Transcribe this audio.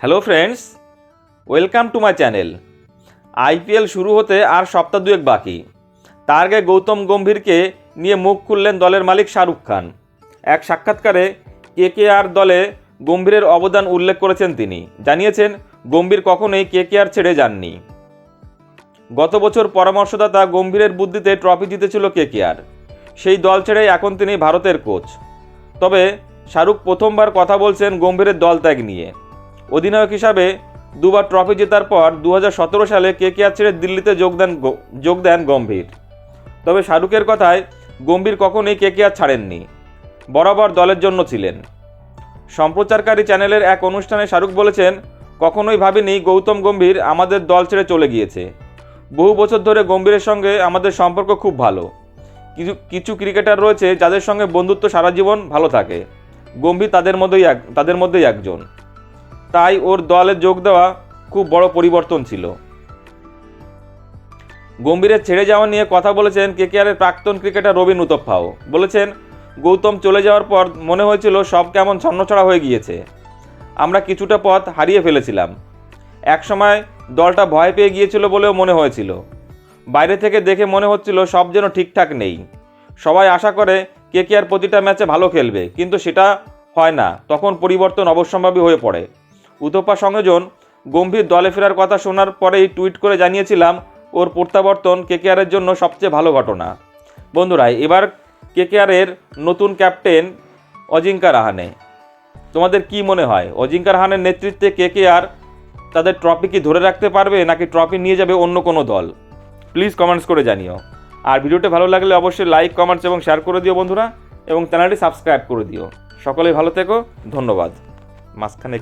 Hello friends, welcome to my channel. IPL শুরু হতে আর সপ্তাহ দুয়েক বাকি। তার আগে গৌতম গম্ভীরকে নিয়ে মুখ খুললেন দলের মালিক শাহরুখ খান। এক সাক্ষাৎকারে কে কে আর দলে গম্ভীরের অবদান উল্লেখ করেছেন তিনি। জানিয়েছেন, গম্ভীর কখনোই কে কে আর ছেড়ে যাননি। গত বছর পরামর্শদাতা গম্ভীরের বুদ্ধিতে ট্রফি জিতেছিল কে কে আর সেই দল ছেড়ে এখন তিনি ভারতের কোচ। তবে শাহরুখ প্রথমবার কথা বলছেন গম্ভীরের দল ত্যাগ নিয়ে। অধিনায়ক হিসাবে দুবার ট্রফি জেতার পর দু হাজার সতেরো সালে কে কে ছেড়ে দিল্লিতে যোগদান যোগ দেন গম্ভীর। তবে শাহরুখের কথায় গম্ভীর কখনোই কে কে আর ছাড়েননি, বরাবর দলের জন্য ছিলেন। সম্প্রচারকারী চ্যানেলের এক অনুষ্ঠানে শাহরুখ বলেছেন, কখনোই ভাবিনি গৌতম গম্ভীর আমাদের দল ছেড়ে চলে গিয়েছে। বহু বছর ধরে গম্ভীরের সঙ্গে আমাদের সম্পর্ক খুব ভালো। কিছু কিছু ক্রিকেটার রয়েছে যাদের সঙ্গে বন্ধুত্ব সারা জীবন ভালো থাকে। গম্ভীর তাদের মধ্যেই এক, তাদের মধ্যেই একজন। তাই ওর দলে যোগ দেওয়া খুব বড় পরিবর্তন ছিল। গম্ভীরের ছেড়ে যাওয়া নিয়ে কথা বলেছেন কেকেআরের প্রাক্তন ক্রিকেটার রবিন উতপ্পাও। বলেছেন, গৌতম চলে যাওয়ার পর মনে হয়েছিল সব কেমন ছন্নছড়া হয়ে গিয়েছে। আমরা কিছুটা পথ হারিয়ে ফেলেছিলাম। একসময় দলটা ভয় পেয়ে গিয়েছিল বলেও মনে হয়েছিল। বাইরে থেকে দেখে মনে হচ্ছিল সব যেন ঠিকঠাক নেই। সবাই আশা করে কে কে আর প্রতিটা ম্যাচে ভালো খেলবে, কিন্তু সেটা হয় না। তখন পরিবর্তন অবশ্যম্ভাবী হয়ে পড়ে। উতপা সংযোজন গম্ভীর দলে ফেরার কথা শোনার পরেই টুইট করে জানিয়েছিলাম, ওর প্রত্যাবর্তন কেকেআরের জন্য সবচেয়ে ভালো ঘটনা। বন্ধুরা, এবার কেকেআরের নতুন ক্যাপ্টেন অজিঙ্কা রাহানে। তোমাদের কি মনে হয়, অজিঙ্কা রাহানের নেতৃত্বে কেকেআর তাদের ট্রফি কি ধরে রাখতে পারবে, নাকি ট্রফি নিয়ে যাবে অন্য কোনো দল? প্লিজ কমেন্টস করে জানিও। আর ভিডিওটা ভালো লাগলে অবশ্যই লাইক, কমেন্টস এবং শেয়ার করে দিও বন্ধুরা, এবং চ্যানেলটি সাবস্ক্রাইব করে দিও। সকলেই ভালো থেকো, ধন্যবাদ। মাঝখানে